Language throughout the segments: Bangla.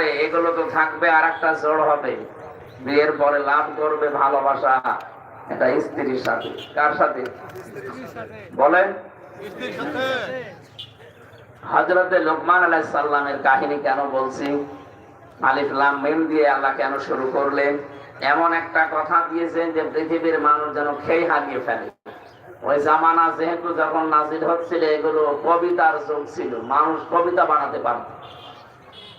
পরে এগুলো তো থাকবে আর একটা জোড় হবে। বিয়ের পরে লাভ করবে ভালোবাসা। এটা স্ত্রীর সাথে। কার সাথে? বলেন। হজরতে লোকমান আলাহ সাল্লামের কাহিনী কেন বলছি? আলিফ লাম মিম দিয়ে আল্লাহ কেন শুরু করলেন? এমন একটা কথা দিয়েছেন যে পৃথিবীর মানুষ যেন খেয়ে হারিয়ে ফেলে। ওই জামানা যেহেতু যখন নাজির হচ্ছিল, এগুলো কবিতার যুগ ছিল। মানুষ কবিতা বানাতে পারত।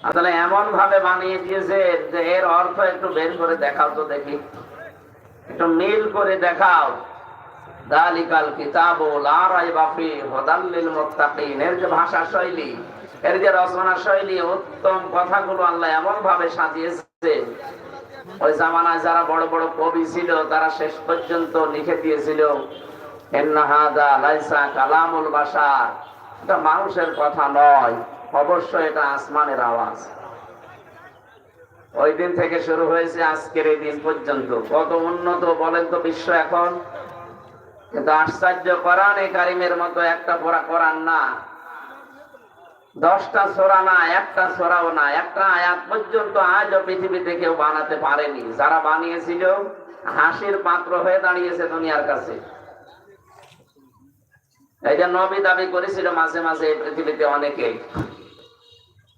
আসলে এমন ভাবে বানিয়ে দিয়েছে যে এর অর্থ একটু বের করে দেখাও তো দেখি। একটু মিল করে দেখাও। দালিকাল কিতাবু লা রাইবা ফি হুদাল লিল মুত্তাকিন। এর যে ভাষা শৈলী এর যে রচনা শৈলী উত্তম কথাগুলো আল্লাহ এমন ভাবে সাজিয়েছে। ওই জামানায় যারা বড় বড় কবি ছিল, তারা শেষ পর্যন্ত লিখে দিয়েছিল, ইন্না হাদা লাইসা কালামুল বাশার। এটা মানুষের কথা নয়। অবশ্যই এটা আসমানের আওয়াজ। ওই দিন থেকে শুরু হয়েছে আজকের এই দিন পর্যন্ত। কত উন্নত বলেন তো বিশ্ব এখন? কিন্তু আশ্চর্য কোরআন এই কারিমের মতো একটা পড়া কোরআন না। দশটা সোরা না, একটা সোরাও না, একটা আয়াত পর্যন্ত আজও পৃথিবীতে কেউ বানাতে পারেনি। যারা বানিয়েছিল, হাসির পাত্র হয়ে দাঁড়িয়েছে দুনিয়ার কাছে। এই যে নবী দাবি করেছিল মাঝে মাঝে এই পৃথিবীতে অনেকে।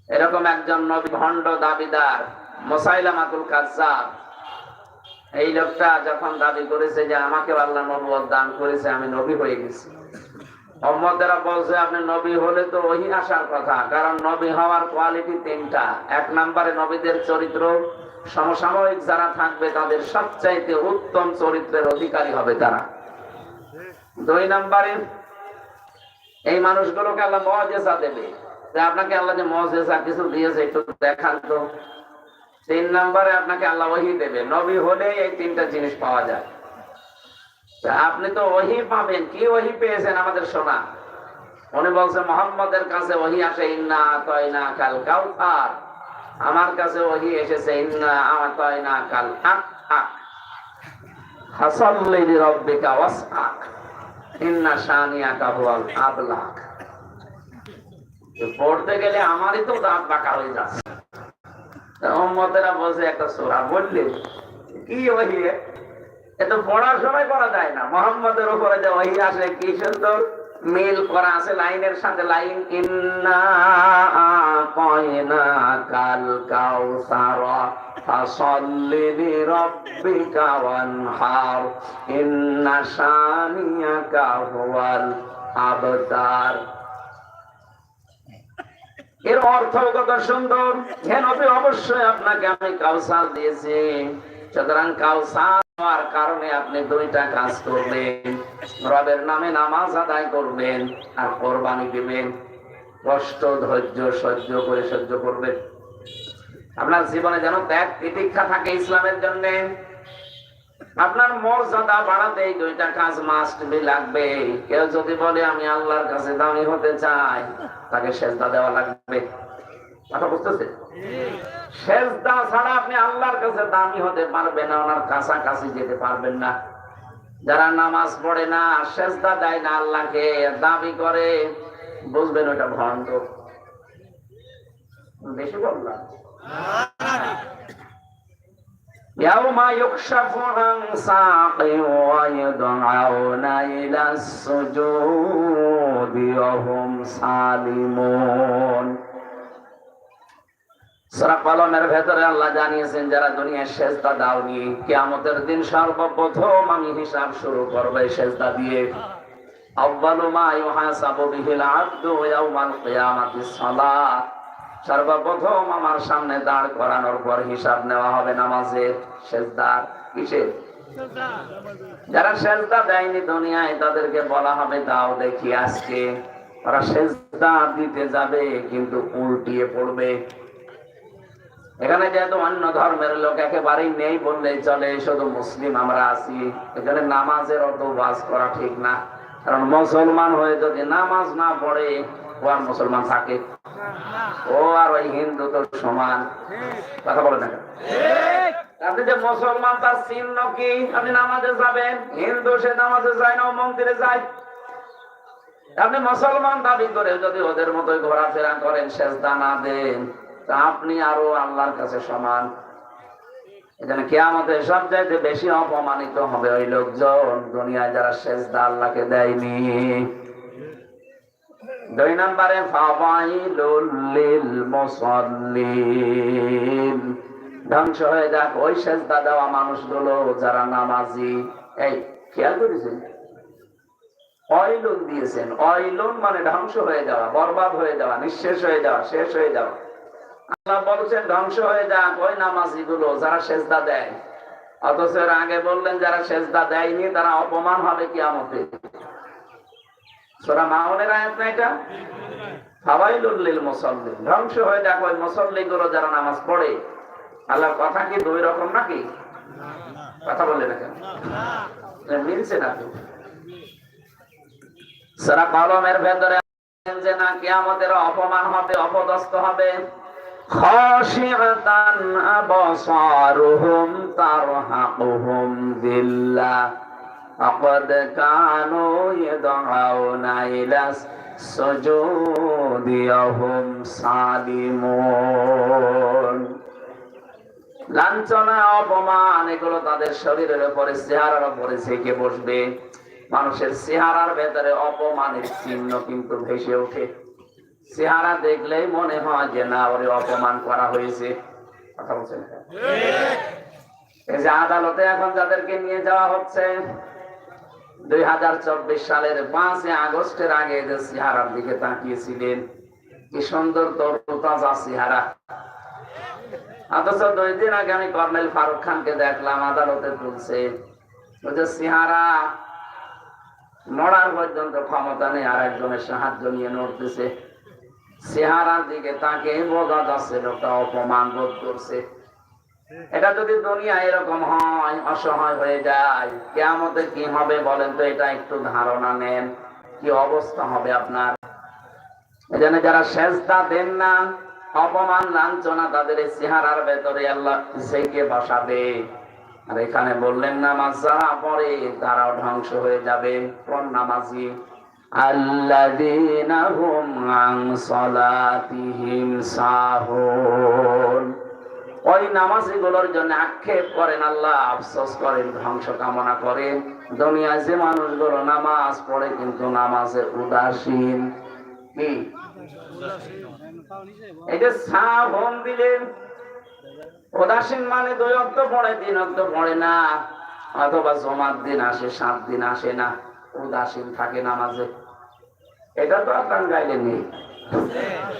এরকম একজন নবী, ভণ্ড দাবিদার, মোসাইলামাতুল কাজ্জাব। এই লোকটা যখন দাবি করেছে যে আমাকে আল্লাহ নবুয়ত দান করেছে, আমি নবী হয়ে গেছি। মোহাম্মদেরা বলছে, আপনি নবী হলে তো ওই আসার কথা, কারণ নবী হওয়ার কোয়ালিটি তিনটা। এক নম্বরে নবীদের চরিত্র, সমসাময়িক যারা থাকবে, তাদের সবচাইতে উত্তম চরিত্রের অধিকারী হবে তারা। দুই নম্বরে, এই মানুষগুলোকে আল্লাহ মজেসা দেবে। আপনাকে আল্লাহ যে মজেসা কিছু দিয়েছে, একটু দেখান তো। তিন নম্বরে আপনাকে আল্লাহ ওহি দেবে। নবী হলে এই তিনটা জিনিস পাওয়া যায়। আপনি তো ওহি পাবেন। কি ওহি পেয়েছেন আমাদের শোনা? উনি বলছে, মোহাম্মদের কাছে ওহি আসে, ইন্না তয়না কাল কাউসার আমার কাছে ওহি এসেছে, ইন্না তয়না কাল আক আক হাসাল্লি লিরাব্বিকা ওয়াসআক। ইন্না শানিয়াকা হুয়াল আবলাক। পড়তে গেলে আমারই তো দাঁত বাঁকা হয়ে যাচ্ছে। মোহাম্মদেরা বলছে, একটা সোরা বললে কি ওহি এ তো পড়ার সময় পড়া যায় না। মোহাম্মদের উপরে যে ওহি আসে, কি সুন্দর? মিল করা আছে লাইনের সাথে লাইন, ইন্না কয়না কাল কাউসার, ফাসাল্লি লিরাব্বিকা ওয়ানহার, ইন্না শানিয়াকা হুয়াল আবতার। এর অর্থ কত সুন্দর? হে নবী, অবশ্যই আপনাকে আমি কাউসার দিয়েছি। সুতরাং কাউসার হওয়ার কারণে আপনি দুইটা কাজ করবেন। রবের নামে নামাজ আদায় করবেন আর কোরবানি দিবেন। কষ্ট, ধৈর্য সহ্য করে সহ্য করবেন। আপনার জীবনে যেন ত্যাগ তিতিক্ষা থাকে ইসলামের জন্য। আপনার মর্যাদা বাড়াতে এই দুইটা কাজ মাস্ট বি লাগবে। কেউ যদি বলে, আমি আল্লাহর কাছে দামি হতে চাই, তাকে সেজদা দেওয়া লাগবে। কথা বুঝতেছে সেজদা ছাড়া আপনি আল্লাহর কাছে দামি হতে পারবেন না, ওনার কাছাকাছি যেতে পারবেন না। যারা নামাজ পড়ে না, সেজদা দেয় না আল্লাহকে, দাবি করে, বুঝবেন ওটা ভণ্ড বেশি বললাম। يوم يكشف عن ساق ويدعون إلى السجود وهم سالمون সূরা কলমের ভেতরে আল্লাহ জানিয়েছেন যারা দুনিয়ার সেজদা দাওনি কিয়ামতের দিন সর্বপ্রথম আমি হিসাব শুরু করব এই সেজদা দিয়ে আউয়ালু মা ইউহাসাবু বিহিল আবদু ইয়াউমাল কিয়ামাতিস সালাত সর্বপ্রথম আমার সামনে দাঁড় করানোর পর হিসাব নেওয়া হবে নামাজের সেজদার কিসের? যারা সেজদা দেয়নি দুনিয়ায় তাদেরকে বলা হবে দাও দেখি আজকে। ওরা সেজদা দিতে যাবে কিন্তু উল্টিয়ে পড়বে। এখানে যেহেতু অন্য ধর্মের লোক একেবারেই নেই বললেই চলে শুধু মুসলিম আমরা আছি। এখানে নামাজের অত বাস করা ঠিক না। কারণ মুসলমান হয়ে যদি নামাজ না পড়ে ও আর মুসলমান থাকে ও আর ওই হিন্দু তো সমান। কথা বলে না আপনি যে মুসলমান, তার চিহ্ন কি? আপনি নামাজে যাবেন, হিন্দু সে নামাজে মন্দিরে যায়। আপনি মুসলমান দাবি করে যদি ওদের দানা, তা আপনি আরও আল্লাহর কাছে সমান। এখানে কেয়ামতে সব চাইতে বেশি অপমানিত হবে ওই লোকজন, দুনিয়ায় যারা শেষদা আল্লাহকে দেয়নি। দুই নম্বরে ধ্বংস হয়ে ওই মানুষগুলো যারা নামাজি। এই, খেয়াল করেছেন? দিয়েছেন। মানে ধ্বংস হয়ে যাওয়া, বরবাদ হয়ে যাওয়া, নিঃশেষ হয়ে যাওয়া, শেষ হয়ে যাওয়া। আল্লাহ বলছেন, ধ্বংস হয়ে যাক ওই নামাজি গুলো যারা সেজদা দেয়। অথচ আগে বললেন, যারা সেজদা দেয়নি তারা অপমান হবে কি আমতে সোরা মাউনের আয়াত না এটা? ফাওয়াইলুল মুসল্লি ধ্বংস হয়ে ওই যারা নামাজ পড়ে। আল্লাহর কথা কি দুই রকম নাকি? কথা না কেন? মিলছে না তো। সারা কলমের ভেতরে যে না অপমান হবে, অপদস্থ হবে। খাশিআতান তারহাকুহুম فقد كانوا يدعون إلى السجود وهم سالمون লাঞ্ছনা অপমান এগুলো তাদের শরীরের উপরে চেহারার উপরে থেকে বসবে মানুষের চেহারার ভেতরে অপমানের চিহ্ন কিন্তু ভেসে ওঠে চেহারা দেখলেই মনে হয় যে না ওরে অপমান করা হয়েছে কথা বলছেন এই যে আদালতে এখন যাদেরকে নিয়ে যাওয়া হচ্ছে দুই হাজার চব্বিশ সালের পাঁচই আগস্টের আগে যে চেহারার দিকে তাকিয়েছিলেন, কি সুন্দর তরুতাজা চেহারা অথচ দুই দিন আগে আমি কর্নেল ফারুক খানকে দেখলাম, আদালতে তুলছে যে চেহারা মরার পর্যন্ত ক্ষমতা নেই আর একজনের সাহায্য নিয়ে নড়তেছে। চেহারার দিকে তাকে বোঝা যাচ্ছে লোকটা অপমান বোধ করছে। এটা যদি দুনিয়া এরকম হয়, অসহায় হয়ে যায় কেমতে কি হবে বলেন তো, এটা একটু ধারণা নেন। কি অবস্থা হবে আপনার? এজন্য যারা শেষদা দেন না, অপমান, লাঞ্ছনা, তাদের চেহারার ভেতরে আল্লাহ সেকে বসাবে। আর এখানে বললেন, নামাজ যারা পরে তারাও ধ্বংস হয়ে যাবে। কোন নামাজি? আল্লাযীনা হুম সাহুন ওই নামাজি গুলোর জন্য আক্ষেপ করেন আল্লাহ, আফসোস করেন, ধ্বংস কামনা করেন। দুনিয়ায় যে মানুষগুলো নামাজ পড়ে কিন্তু নামাজে উদাসীন। কি? মানে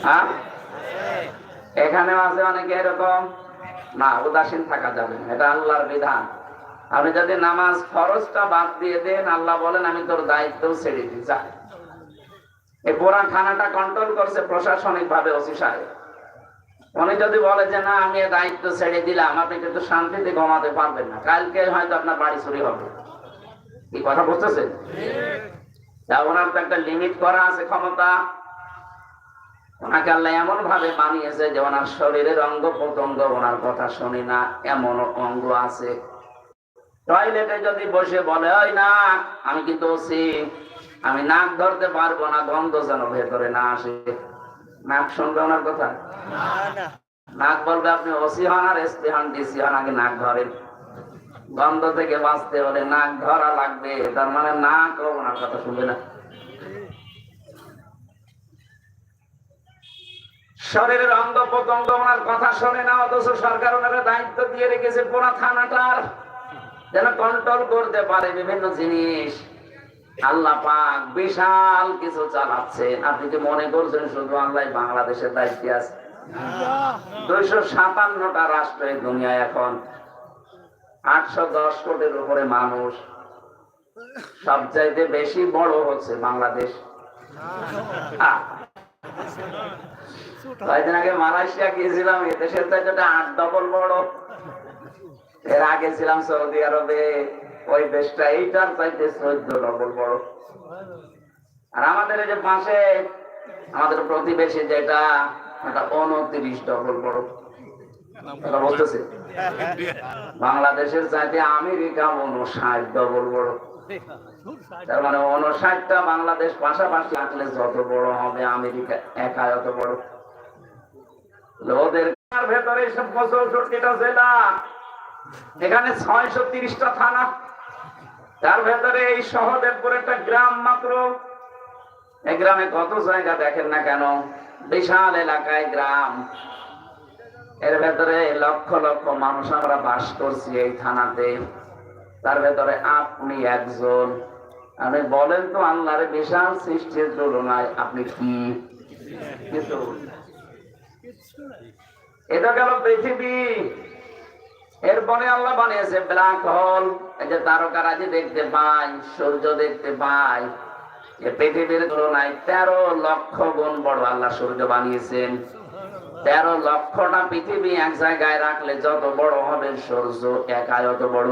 হ্যাঁ? এখানে আছে অনেকে এরকম না উদাসীন থাকা যাবে না। এটা আল্লাহর বিধান। আপনি যদি নামাজ খরচটা বাদ দিয়ে দেন আল্লাহ বলেন আমি তোর দায়িত্ব ছেড়ে দিই যা। এই পুরা খানাটা কন্ট্রোল করছে প্রশাসনিক ভাবে ওসি সাহেব। উনি যদি বলে যে না আমি দায়িত্ব ছেড়ে দিলাম আপনি কিন্তু শান্তিতে ঘুমাতে পারবেন না। কালকে হয়তো আপনার বাড়ি চুরি হবে। কি কথা বুঝতেছেন? তা ওনার তো একটা লিমিট করা আছে ক্ষমতা। ওনাকে আল্লাহ এমন ভাবে বানিয়েছে যে ওনার শরীরের অঙ্গ প্রত্যঙ্গ ওনার কথা শুনি না এমন অঙ্গ আছে। টয়লেটে যদি বসে বলে ওই না আমি কিন্তু ওসি আমি নাক ধরতে পারব না গন্ধ যেন ভেতরে না আসে। নাক শুনবে ওনার কথা? নাক বলবে আপনি ওসি হন আর এসপি হন ডিসি হন আগে নাক ধরেন। গন্ধ থেকে বাঁচতে হলে নাক ধরা লাগবে তার মানে নাক ওনার কথা শুনবে না। শরীরের অঙ্গ প্রত্যঙ্গ ওনার কথা শোনে না, অথচ সরকার ওনারা দায়িত্ব দিয়ে রেখেছে পুরা থানাটার। যেন কন্ট্রোল করতে পারে বিভিন্ন জিনিস। আল্লাহ পাক বিশাল কিছু চালাচ্ছেন। আপনি কি মনে করছেন শুধু আল্লাহ বাংলাদেশের দায়িত্বে আছে? দুইশো সাতান্নটা রাষ্ট্র এই দুনিয়ায় এখন। আটশো দশ কোটির উপরে মানুষ। সবচাইতে বেশি বড় হচ্ছে বাংলাদেশ। কয়েকদিন আগে মালয়েশিয়া গিয়েছিলাম এ দেশের চাইতে ওটা আট বড়। এর আগে ছিলাম সৌদি আরবে, ওই দেশটা, এইটার চাইতে চোদ্দ ডবল বড়। আর আমাদের এই যে পাশে, আমাদের প্রতিবেশী যেটা উনত্রিশ ডবল বড়। বলতেছে? বাংলাদেশের চাইতে আমেরিকা উনষাট ডবল বড়। তার মানে উনষাটটা বাংলাদেশ পাশাপাশি থাকলে যত বড় হবে, আমেরিকা একা যত বড়। এখানে তিরিশটা থানা। তার ভেতরে এই সহদেবপুর একটা গ্রাম মাত্র। এই গ্রামে কত জায়গা দেখেন না কেন? বিশাল এলাকায় গ্রাম। এর ভেতরে লক্ষ লক্ষ মানুষ আমরা বাস করছি এই থানাতে। তার ভেতরে আপনি একজন। আপনি বলেন তো আল্লাহর বিশাল সৃষ্টির তুলনায় আপনি কি? কিছু এটা গেল পৃথিবী। এরপরে আল্লাহ বানিয়েছে ব্ল্যাক হোল এই যে তারকারাজি দেখতে পাই সূর্য দেখতে পাই পৃথিবীর তুলনায় তেরো লক্ষ গুণ বড় আল্লাহ সূর্য বানিয়েছেন। তেরো লক্ষটা পৃথিবী এক জায়গায় রাখলে যত বড় হবে সূর্য একাই অত বড়।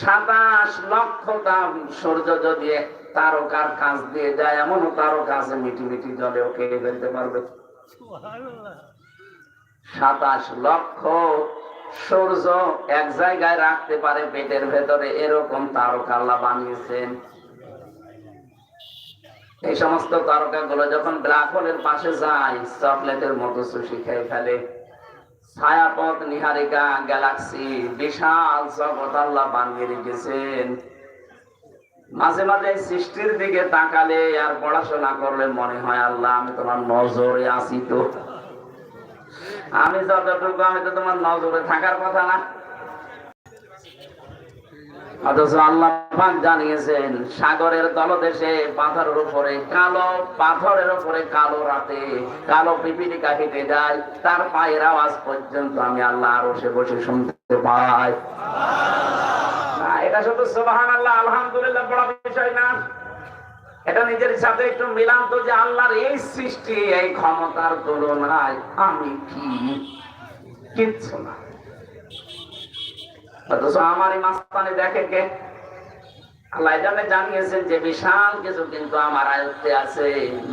সাতাশ লক্ষটা সূর্য যদি তারকার কাজ দিয়ে যায় এমন তারকা আছে, মিটি মিটি জলে ওকে ফেলতে পারবে। সাতাশ লক্ষ সূর্য এক জায়গায় রাখতে পারে পেটের ভেতরে, এরকম তারকা আল্লাহ বানিয়েছেন। এই সমস্ত তারকা গুলো যখন ব্ল্যাক হোলের পাশে যায়, চকলেটের মতো সুশি খেয়ে ফেলে। ছায়াপথ, নিহারিকা গ্যালাক্সি, বিশাল জগৎ আল্লাহ বানিয়ে রেখেছেন। মাঝে মাঝে সৃষ্টির দিকে তাকালে আর পড়াশোনা করলে মনে হয়, আল্লাহ, আমি তোমার নজরে আসি তো। আমি যতটুকু, আমি তো তোমার নজরে থাকার কথা না। অথচ আল্লাহ জানিয়েছেন, সাগরের তলদেশে পাথরের উপরে, কালো পাথরের উপরে কালো রাতে কালো পিপিলিকা হেঁটে যায়। তার পায়ের আওয়াজ পর্যন্ত আমি আল্লাহ আরও সে বসে শুনতে পাই। এটা শুধু সুবাহান আল্লাহ আলহামদুলিল্লাহ বড় বিষয় না। এটা নিজের সাথে একটু মিলান তো যে আল্লাহর এই সৃষ্টি, এই ক্ষমতার তুলনায় আমি কি? কিচ্ছু না। আমার এই মাস্তানে দেখে কে? আল্লাহ জানিয়েছেন যে বিশাল কিছু কিন্তু আমার আয়ত্তে আছে।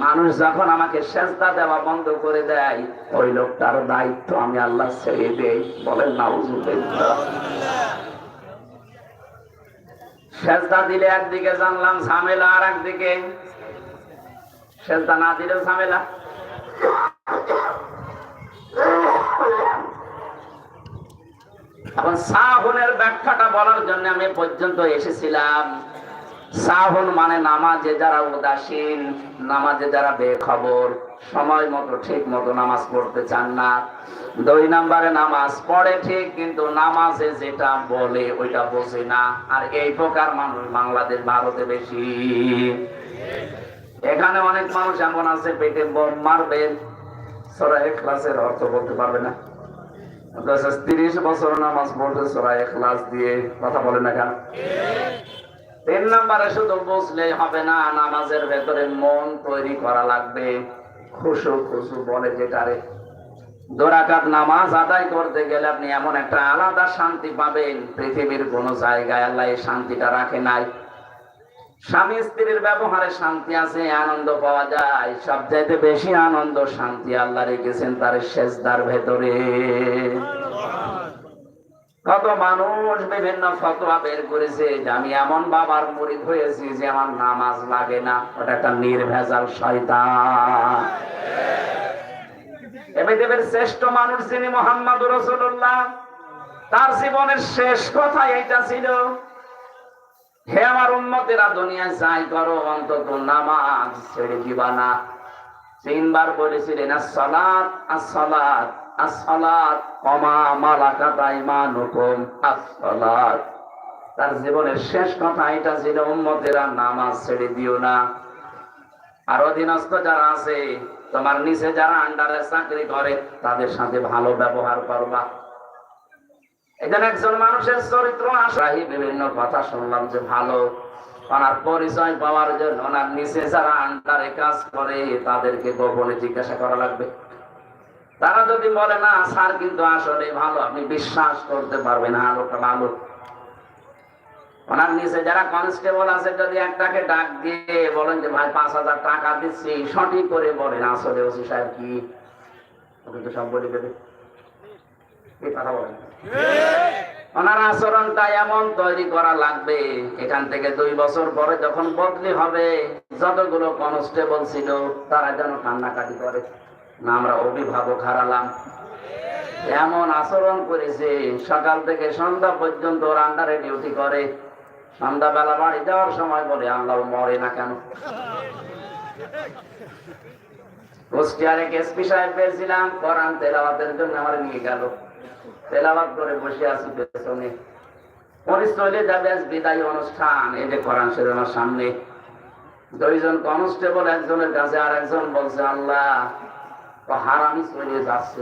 মানুষ যখন আমাকে সেজদা দেওয়া বন্ধ করে দেয়, ওই লোকটার দায়িত্ব আমি আল্লাহ ছেড়ে দেই। বলেন না সেজদা দিলে একদিকে জানলাম ঝামেলা আর একদিকে সেজদা না দিলে ঝামেলা। এখন সাহুনের ব্যাখ্যাটা বলার জন্য আমি পর্যন্ত এসেছিলাম। সাহুন মানে নামাজে যারা উদাসীন, নামাজে যারা বেখবর, সময় মতো, ঠিক মতো নামাজ পড়তে চান না। দুই নম্বরে নামাজ পড়ে ঠিক, কিন্তু নামাজে যেটা বলে ওইটা বোঝে না। আর এই প্রকার মানুষ বাংলাদেশ, ভারতে বেশি। এখানে অনেক মানুষ এমন আছে, পেটে বোম মারবে। সরা এক ক্লাসের অর্থ বলতে পারবে না। তিরিশ বছর নামাজ পড়তে সরা এক এখলাস দিয়ে। কথা বলে না কেন? তিন নম্বরে শুধু বুঝলেই হবে না, নামাজের ভেতরে মন তৈরি করা লাগবে। খুশু খুশু বলে যেটারে দোরাকাত নামাজ আদায় করতে গেলে আপনি এমন একটা আলাদা শান্তি পাবেন, পৃথিবীর কোন জায়গায় আল্লাহ এই শান্তিটা রাখে নাই। স্বামী স্ত্রীর ব্যবহারে শান্তি আছে, আনন্দ পাওয়া যায়। সবচাইতে বেশি আনন্দ শান্তি আল্লাহ রেখেছেন তার শেষদার ভেতরে। কত মানুষ বিভিন্ন ফতোয়া বের করেছে যে আমি এমন বাবার মুরিদ হয়েছি যে আমার নামাজ লাগে না। ওটা একটা নির্ভেজাল শয়তান। শ্রেষ্ঠ মানুষ যিনি মোহাম্মদ রসুল্লাহ তার জীবনের শেষ কথা এইটা ছিল, হে আমার উন্মতেরা দুনিয়ায় যাই করো, অন্তত নামাজ ছেড়ে না। তিনবার বলেছিলেন, আসসালাত আসসালাত। কমা আসসালাত। তার জীবনের শেষ কথা এটা ছিল, উম্মতেরা নামাজ ছেড়ে দিও না। আর অধীনস্থ যারা আছে, তোমার নিচে যারা আন্ডারে চাকরি করে, তাদের সাথে ভালো ব্যবহার করবা। এখানে একজন মানুষের চরিত্র আশাহী বিভিন্ন কথা শুনলাম যে ভালো। ওনার পরিচয় পাওয়ার জন্য ওনার নিচে যারা আন্ডারে কাজ করে, তাদেরকে গোপনে জিজ্ঞাসা করা লাগবে। তারা যদি বলে, না, স্যার, কিন্তু আসলে ভালো, আপনি বিশ্বাস করতে পারবেন না লোকটা ভালো ওনার নিচে যারা কনস্টেবল আছে, যদি একটাকে ডাক দিয়ে বলেন যে, ভাই, পাঁচ হাজার টাকা দিচ্ছি, সঠিক করে বলেন, আসলে ওসি সাহেব কি? সব বলে দেবে। ওনার আচরণটা এমন তৈরি করা লাগবে, এখান থেকে দুই বছর পরে যখন বদলি হবে, যতগুলো কনস্টেবল ছিল, তারা যেন কান্নাকাটি করে। না, আমরা অভিভাবক হারালাম। এমন আচরণ করেছে, সকাল থেকে সন্ধ্যা পর্যন্ত ওর আন্ডারে ডিউটি করে। সন্ধ্যাবেলা বাড়ি যাওয়ার সময় বলে, আল্লাহ মরে না কেন? কুষ্টিয়ারে এসপি সাহেব পেয়েছিলাম জন্য আমার নিয়ে গেল। করে বসে আছি পেছনে। যাবে বিদায়ী অনুষ্ঠান, এই যে আমার সামনে। দুইজন কনস্টেবল, একজনের কাছে আর একজন বলছে, আল্লাহ হারামি চলে যাচ্ছে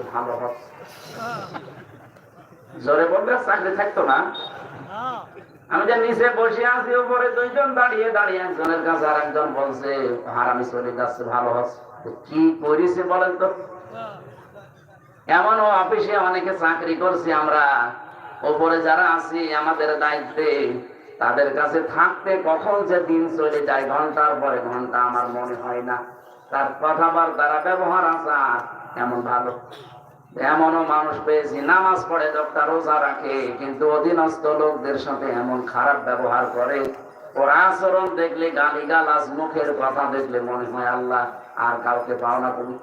জোরে আর চাকরি থাকতো না? আমি যে নিচে বসে আছি, উপরে দুইজন দাঁড়িয়ে দাঁড়িয়ে একজনের কাছে আর একজন বলছে হারামি চলে যাচ্ছে, ভালো হচ্ছে। কি করেছে বলেন তো? এমন অফিসে অনেকে চাকরি করছি, আমরা ওপরে যারা আছি, আমাদের দায়িত্বে তাদের কাছে থাকতে কখন যে দিন চলে যায়, ঘণ্টার পরে ঘণ্টা আমার মনে হয় না। তার কথাবার্তারা ব্যবহার আচার এমন ভালো। এমনও মানুষ পেয়েছি, নামাজ পড়ে লোকটা রোজা রাখে, কিন্তু অধীনস্থ লোকদের সাথে এমন খারাপ ব্যবহার করে। ওর আচরণ দেখলে গালি গালাজ মুখের কথা দেখলে মনে হয়, আল্লাহ, আর কাউকে পাও না তুমি।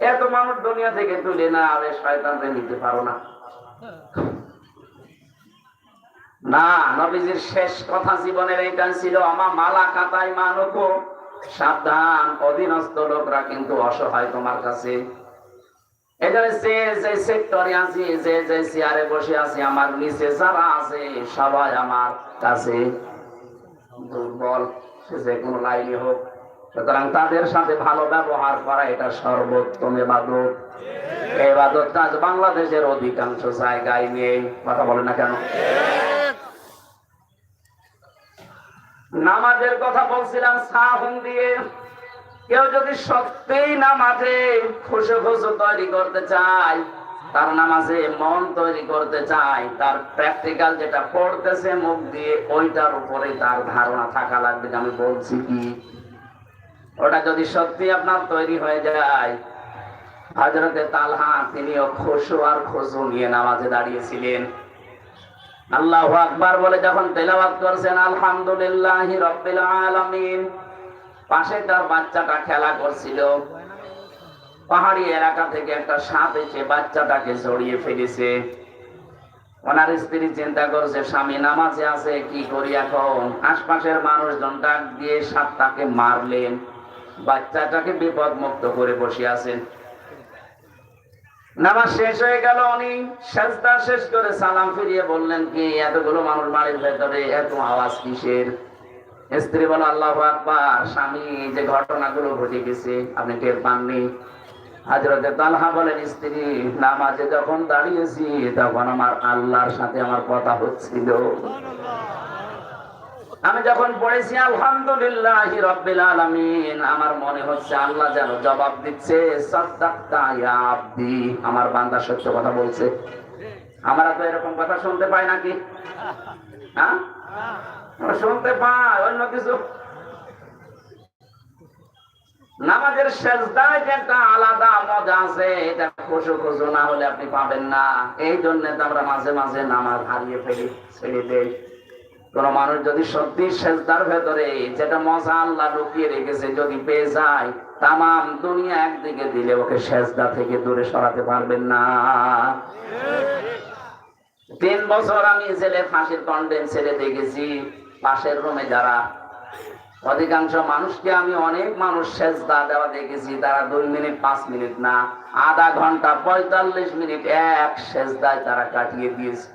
এত মানুষ দুনিয়া থেকে তুলে না আরে শয়তানকে নিতে পারো না। না, নবীজির শেষ কথা জীবনের এইটা ছিল আমার মালা কাতাই মানব সাবধান, অধীনস্থ লোকরা কিন্তু অসহায় তোমার কাছে। দুর্বল। হোক। সুতরাং তাদের সাথে ভালো ব্যবহার করা এটা সর্বোত্তম এবাদত। এবাদতটা বাংলাদেশের অধিকাংশ জায়গায় নেই। কথা বলে না কেন? নামাজের কথা বলছিলাম, সাহুন দিয়ে। কেউ যদি সত্যিই নামাজে খুশো খুশো তৈরি করতে চায়, তার নামাজে মন তৈরি করতে চায়, তার প্র্যাকটিক্যাল যেটা পড়তেছে মুখ দিয়ে, ওইটার উপরে তার ধারণা থাকা লাগবে আমি বলছি কি। ওটা যদি সত্যি আপনার তৈরি হয়ে যায় হজরতে তালহা তিনিও খুশু আর খুশু নিয়ে নামাজে দাঁড়িয়েছিলেন। আল্লাহ আকবার বলে যখন তেলাওয়াত করছেন, আলহামদুলিল্লাহ আলামিন। পাশে তার বাচ্চাটা খেলা করছিল। পাহাড়ি এলাকা থেকে একটা সাপ এসে বাচ্চাটাকে জড়িয়ে ফেলেছে। ওনার স্ত্রী চিন্তা করছে, স্বামী, নামাজে আছে, কি করি এখন? আশপাশের মানুষজন ডাক দিয়ে সাপটাকে মারলেন। বাচ্চাটাকে বিপদ মুক্ত করে বসে আছেন। নামাজ শেষ হয়ে গেল উনি, সেজদা শেষ করে সালাম ফিরিয়ে বললেন, কি এতগুলো মানুষ বাড়ির ভেতরে? এত আওয়াজ কিসের? স্ত্রী বলো আল্লাহ আকবার, স্বামী, যে ঘটনাগুলো ঘটে গেছে, আপনি টের পাননি? হাজরতে তালহা বলেন, স্ত্রী, নামাজে যখন দাঁড়িয়েছি, তখন আমার আল্লাহর সাথে আমার কথা হচ্ছিল। আমি যখন পড়েছি, আলহামদুলিল্লাহ রব্বিল আলামিন আমার মনে হচ্ছে আল্লাহ যেন জবাব দিচ্ছে সাদ্দাক্তা ইয়া আব্দি আমার বান্দা সত্য কথা বলছে। আমরা তো এরকম কথা শুনতে পাই নাকি? হ্যাঁ? শুনতে পাই, অন্য কিছু। নামাজের শেষদায় যে একটা আলাদা মজা আছে, এটা খুশু খুশু না হলে আপনি পাবেন না। এই জন্য তো আমরা মাঝে মাঝে নামাজ হারিয়ে ফেলি, ছেড়ে দেই। কোন মানুষ যদি সত্যি শেষদার ভেতরে যেটা মজা আল্লাহ লুকিয়ে রেখেছে যদি পেয়ে যায় তাম দুনিয়া একদিকে দিলে ওকে শেষদা থেকে দূরে সরাতে পারবেন না। তিন বছর আমি ছেলে ফাঁসির কন্ডেন ছেড়ে দেখেছি, পাশের রুমে যারা। অধিকাংশ মানুষকে আমি অনেক মানুষ সেজদা দেওয়া দেখেছি, তারা দুই মিনিট, পাঁচ মিনিট না, আধা ঘণ্টা, পঁয়তাল্লিশ মিনিট এক সেজদায় তারা কাটিয়ে দিয়েছে।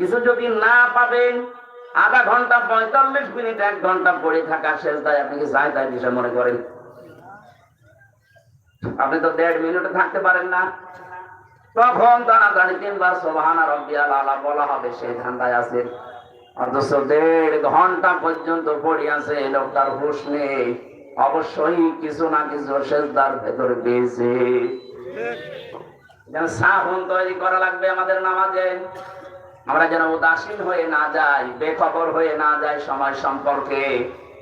কিছু যদি না পাবেন, আধা ঘণ্টা পঁয়তাল্লিশ মিনিট, এক ঘণ্টা পড়ে থাকা শেষ দায় আপনি কি যায় তাই বিষয় মনে করেন? আপনি তো দেড় মিনিটে থাকতে পারেন না। তখন তাড়াতাড়ি তিনবার সোভানা রব্বিয়াল আলা বলা হবে সেই ধান্দায় আছেন অথচ দেড় ঘণ্টা পর্যন্ত পড়ে আছে লোকটার হুশ নেই। অবশ্যই কিছু না কিছু শেষদার ভেতরে পেয়েছে। সাহুন তৈরি করা লাগবে আমাদের নামাজে। আমরা যেন উদাসীন হয়ে না যাই, বেখবর হয়ে না যাই সময় সম্পর্কে।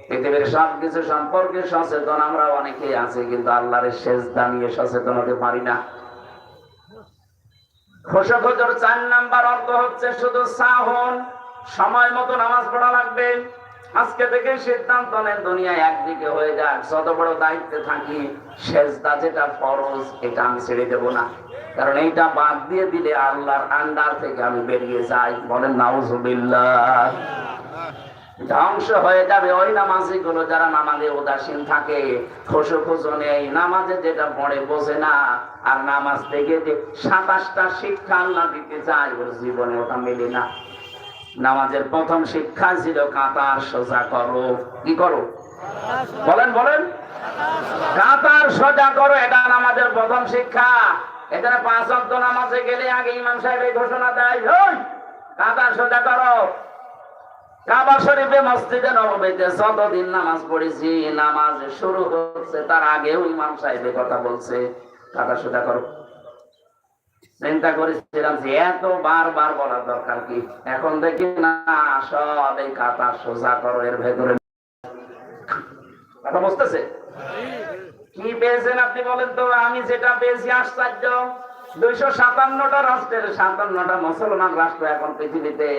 পৃথিবীর সব কিছু সম্পর্কে সচেতন আমরা অনেকে আছি, কিন্তু আল্লাহর শেষ সচেতন হতে পারি না। খোসখোজর চার নাম্বার অর্থ হচ্ছে শুধু সাহন, সময় মতো নামাজ পড়া লাগবে। আজকে থেকে সিদ্ধান্ত নেন, দুনিয়ায় একদিকে হয়ে যাক, যত বড় দায়িত্বে থাকি শেষদা যেটা ফরজ, এটা আমি ছেড়ে দেব না। কারণ এইটা বাদ দিয়ে দিলে আল্লাহর আন্ডার থেকে আমি বেরিয়ে যাই। বলেন, নাউজুবিল্লাহ। ধ্বংস হয়ে যাবে ওই নামাজি গুলো যারা নামাজে উদাসীন থাকে। খুশু খুশু নেই। নামাজে যেটা পড়ে বোঝে না। আর নামাজ থেকে যে সাতাশটা শিক্ষা আল্লাহ দিতে চায়, ওর জীবনে ওটা মেলে না। নামাজের প্রথম শিক্ষা ছিল, কাতার সোজা করো। কি করো? বলেন বলেন। কাতার সোজা করো, এটা নামাজের প্রথম শিক্ষা। এখানে পাঁচ অব্দ নামাজে গেলে আগে ইমাম সাহেব এই ঘোষণা দেয় "ওই, কাতার সোজা করো। কাবা শরীফে মসজিদে নবমীতে যতদিন নামাজ পড়েছি নামাজ শুরু হচ্ছে তার আগেও ইমাম সাহেব এ কথা বলছে কাদা সোজা করো। চিন্তা করেছিলাম যে এত বারবার বলার দরকার কি? এখন দেখি না সব এই কাতা সোজা করো এর ভেতরে কথা বুঝতেছে? কি পেয়েছেন আপনি বলেন তো? আমি যেটা পেয়েছি আশ্চর্য। দুইশো সাতান্নটা রাষ্ট্রের, সাতান্নটা মুসলমান রাষ্ট্র এখন পৃথিবীতে।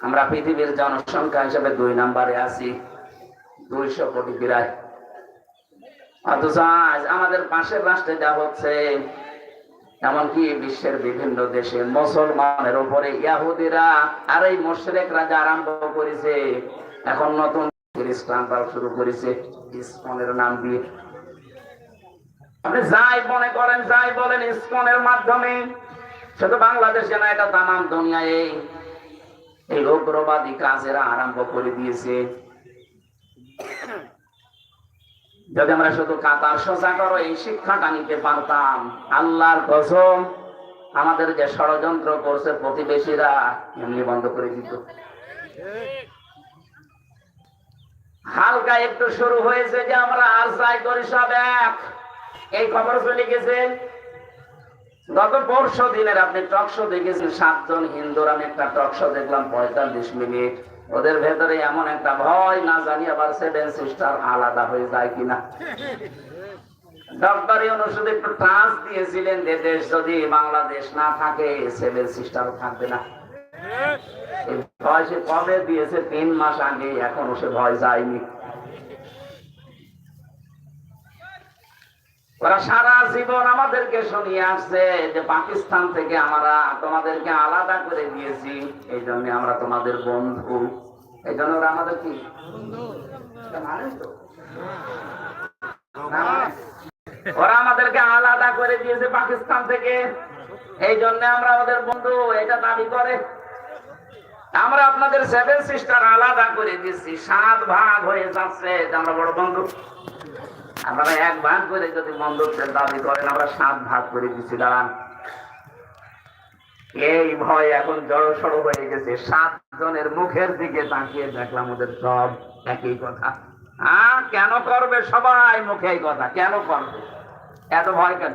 আমরা পৃথিবীর জনসংখ্যা হিসেবে দুই নম্বরে আছি। দুইশো কোটি প্রায় অথচ আজ আমাদের পাশের রাষ্ট্রে যা হচ্ছে, এমনকি বিশ্বের বিভিন্ন দেশে মুসলমানের উপরে ইয়াহুদিরা আর এই মোশরেকরা যা আরম্ভ করেছে, এখন নতুন খ্রিস্টানরাও শুরু করেছে। ইসকনের নাম দিয়ে আপনি যাই মনে করেন, যাই বলেন ইসকনের মাধ্যমে। শুধু বাংলাদেশে না, এটা তামাম দুনিয়ায় এই উগ্রবাদী কাজেরা আরম্ভ করে দিয়েছে। যদি আমরা শুধু কাতার সোজা করো, এই শিক্ষাটা নিতে পারতাম। আল্লাহর কসম আমাদের যে ষড়যন্ত্র করছে প্রতিবেশীরা, এমনি বন্ধ করে দিত। হালকা একটু শুরু হয়েছে যে আমরা আর যাই করি সব এক। এই খবর চলে গেছে, গত পরশু দিনের আপনি টকশো দেখেছেন, সাতজন হিন্দুর, আমি একটা টকশো দেখলাম পঁয়তাল্লিশ মিনিট। ওদের ভেতরে এমন একটা ভয়, না জানি আবার সেভেন সিস্টার আলাদা হয়ে যায় কিনা। ডক্টর ইউনুস একটু ট্রান্স দিয়েছিলেন যে দেশ যদি বাংলাদেশ না থাকে সেভেন সিস্টার থাকবে না। ভয় সে কবে দিয়েছে? তিন মাস আগে, এখনও সে ভয় যায়নি। ওরা সারা জীবন আমাদেরকে শুনিয়ে আসছে যে পাকিস্তান থেকে আমরা তোমাদেরকে আলাদা করে দিয়েছি। এই জন্য আমরা তোমাদের বন্ধু। এই জন্য ওরা আমাদের কি? ওরা আমাদেরকে আলাদা করে দিয়েছে পাকিস্তান থেকে। এই জন্য আমরা আমাদের বন্ধু, এটা দাবি করে। আমরা আপনাদের সেভেন সিস্টার আলাদা করে দিচ্ছি সাত ভাগ হয়ে যাচ্ছে আমরা বড় বন্ধু। আপনারা এক ভাগ করে যদি বন্ধুত্বের দাবি করেন, আমরা সাত ভাগ করে দিচ্ছি দাঁড়ান। এই ভয় এখন জড়সড় হয়ে গেছে। সাত জনের মুখের দিকে তাকিয়ে দেখলাম ওদের সব একই কথা। হ্যাঁ কেন করবে সবাই মুখে এই কথা? কেন করবে? এত ভয় কেন?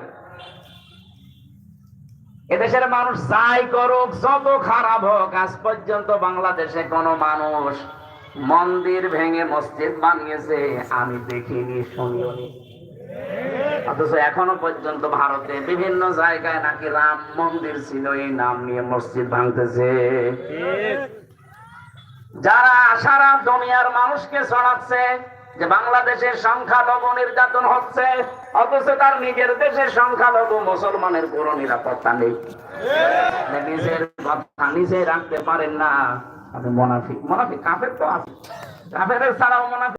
এদেশের মানুষ যাই করুক, যত খারাপ হোক, আজ পর্যন্ত বাংলাদেশে কোনো মানুষ মন্দির ভেঙে মসজিদ বানিয়েছে, আমি দেখিনি, শুনিওনি। অথচ এখনও পর্যন্ত ভারতে বিভিন্ন জায়গায় নাকি রাম মন্দির ছিল, এই নাম নিয়ে মসজিদ ভাঙতেছে। যারা সারা দুনিয়ার মানুষকে ছড়াচ্ছে, যে বাংলাদেশের সংখ্যালঘু নির্যাতন হচ্ছে, অথচ তার নিজের দেশের সংখ্যালঘু মুসলমানের কোনো নিরাপত্তা নেই। নিজের কথা নিজে রাখতে পারেন না। আপনি মোনাফিক। মোনাফিক কাফের তো আছে। কাফের ছাড়াও মোনাফিক